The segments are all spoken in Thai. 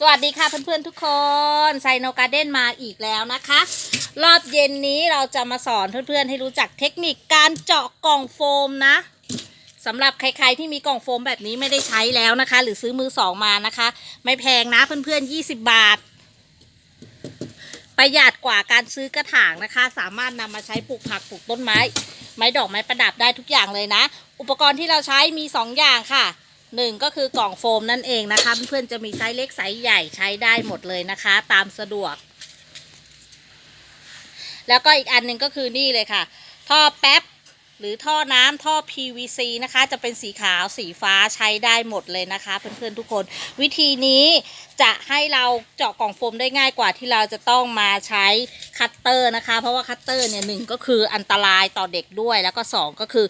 สวัสดีค่ะเพื่อนๆทุกคนไซโนการ์เด้นมาอีกแล้วนะคะ รอบเย็นนี้เราจะมาสอนเพื่อนๆให้รู้จักเทคนิคการเจาะกล่องโฟมนะสำหรับใครๆที่มีกล่องโฟมแบบนี้ไม่ได้ใช้แล้วนะคะ หรือซื้อมือสองมานะคะ ไม่แพงนะเพื่อนๆ20 บาท ประหยัดกว่าการซื้อกระถางนะคะ สามารถนำมาใช้ปลูกผักปลูกต้นไม้ ไม้ดอกไม้ประดับได้ทุกอย่างเลยนะ อุปกรณ์ที่เราใช้มี 2 อย่างค่ะ หนึ่งก็คือกล่องโฟมนั่นเองนะคะเพื่อนๆจะมีไซส์เล็กไซส์ใหญ่ใช้ได้หมดเลยนะคะ ตามสะดวก แล้วก็อีกอันหนึ่งก็คือนี่เลยค่ะ ท่อแป๊บหรือท่อน้ำท่อ PVC นะคะ จะเป็นสีขาวสีฟ้าใช้ได้หมดเลยนะคะ เพื่อนๆทุกคน วิธีนี้จะให้เราเจาะกล่องโฟมได้ง่ายกว่าที่เราจะต้องมาใช้คัตเตอร์นะคะ เพราะว่าคัตเตอร์เนี่ยหนึ่งก็คืออันตรายต่อเด็กด้วย แล้วก็สองก็คือ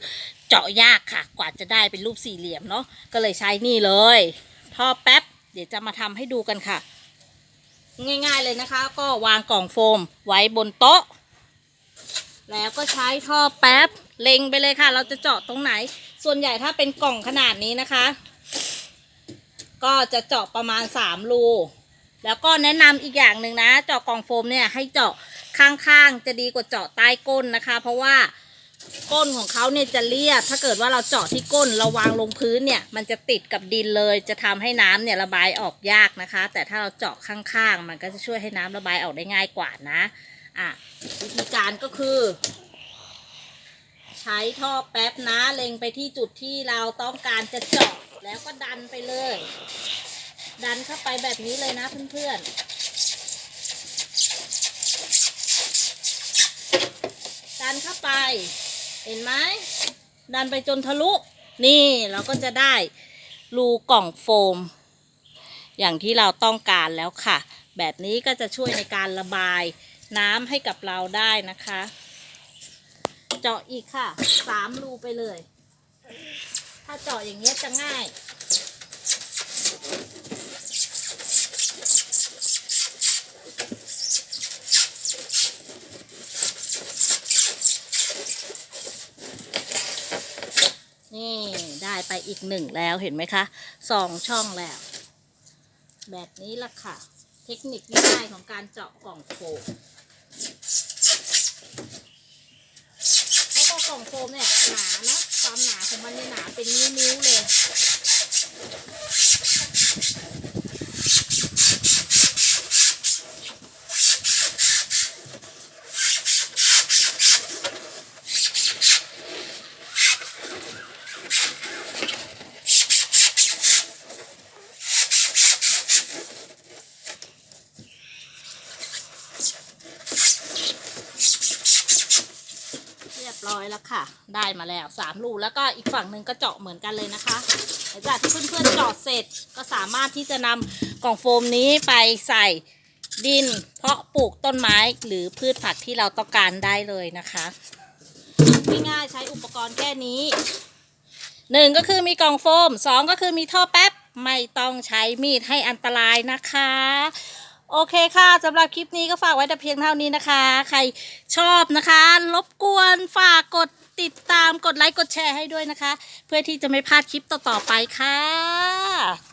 เจาะยากค่ะ กว่าจะได้เป็นรูปสี่เหลี่ยมเนาะก็เลยใช้นี่เลยท่อแป๊บ เดี๋ยวจะมาทำให้ดูกันค่ะ ง่ายๆเลยนะคะ ก็วางกล่องโฟมไว้บนโต๊ะ แล้วก็ใช้ท่อแป๊บเล็งไปเลยค่ะ เราจะเจาะตรงไหน ส่วนใหญ่ถ้าเป็นกล่องขนาดนี้นะคะ ก็จะเจาะประมาณ3รูแล้วก็แนะนำอีกอย่างหนึ่งนะ เจาะกล่องโฟมเนี่ยให้เจาะข้างๆ จะดีกว่าเจาะใต้ก้นนะคะ เพราะว่า ก้นของเขาเนี่ยจะเรียบ ถ้าเกิดว่าเราเจาะที่ก้นเราวางลงพื้นเนี่ย มันจะติดกับดินเลย จะทำให้น้ำเนี่ยระบายออกยากนะคะ แต่ถ้าเราเจาะข้างๆ มันก็จะช่วยให้น้ำระบายออกได้ง่ายกว่านะ อะวิธีการก็คือ ใช้ท่อแป๊บนะเล็งไปที่จุดที่เราต้องการจะเจาะแล้วก็ดันไปเลย ดันเข้าไปแบบนี้เลยนะเพื่อนๆดันเข้าไป เห็นไหมดันไปจนทะลุ นี่เราก็จะได้รูกล่องโฟม อย่างที่เราต้องการแล้วค่ะ แบบนี้ก็จะช่วยในการระบายน้ำให้กับเราได้นะคะ เจาะอีกค่ะสามรูไปเลย ถ้าเจาะอย่างเงี้ยจะง่าย นี่ได้ไปอีกหนึ่งแล้วเห็นไหมคะสองช่องแล้ว แบบนี้ละค่ะ เทคนิคง่ายของการเจาะกล่องโฟมแล้วก็กล่องโฟมเนี่ยหนานะความหนาของมันเนี่ยหนาเป็นนิ้วๆเลย เร้อยแล้วค่ะ ได้มาแล้วสามลูกแล้วก็อีกฝั่งหนึ่งก็เจาะเหมือนกันเลยนะคะหลังจากที่เพื่อนๆเจาะเสร็จก็สามารถที่จะนำกล่องโฟมนี้ไปใส่ดิน เพาะปลูกต้นไม้หรือพืชผักที่เราต้องการได้เลยนะคะง่ายๆใช้อุปกรณ์แค่นี้หนึ่งก็คือมีกล่องโฟมสองก็คือมีท่อแป๊บไม่ต้องใช้มีดให้อันตรายนะคะ โอเคค่ะสำหรับคลิปนี้ก็ฝากไว้แต่เพียงเท่านี้นะคะ ใครชอบนะคะ รบกวนฝากกดติดตามกดไลค์กดแชร์ให้ด้วยนะคะ เพื่อที่จะไม่พลาดคลิปต่อๆไปค่ะ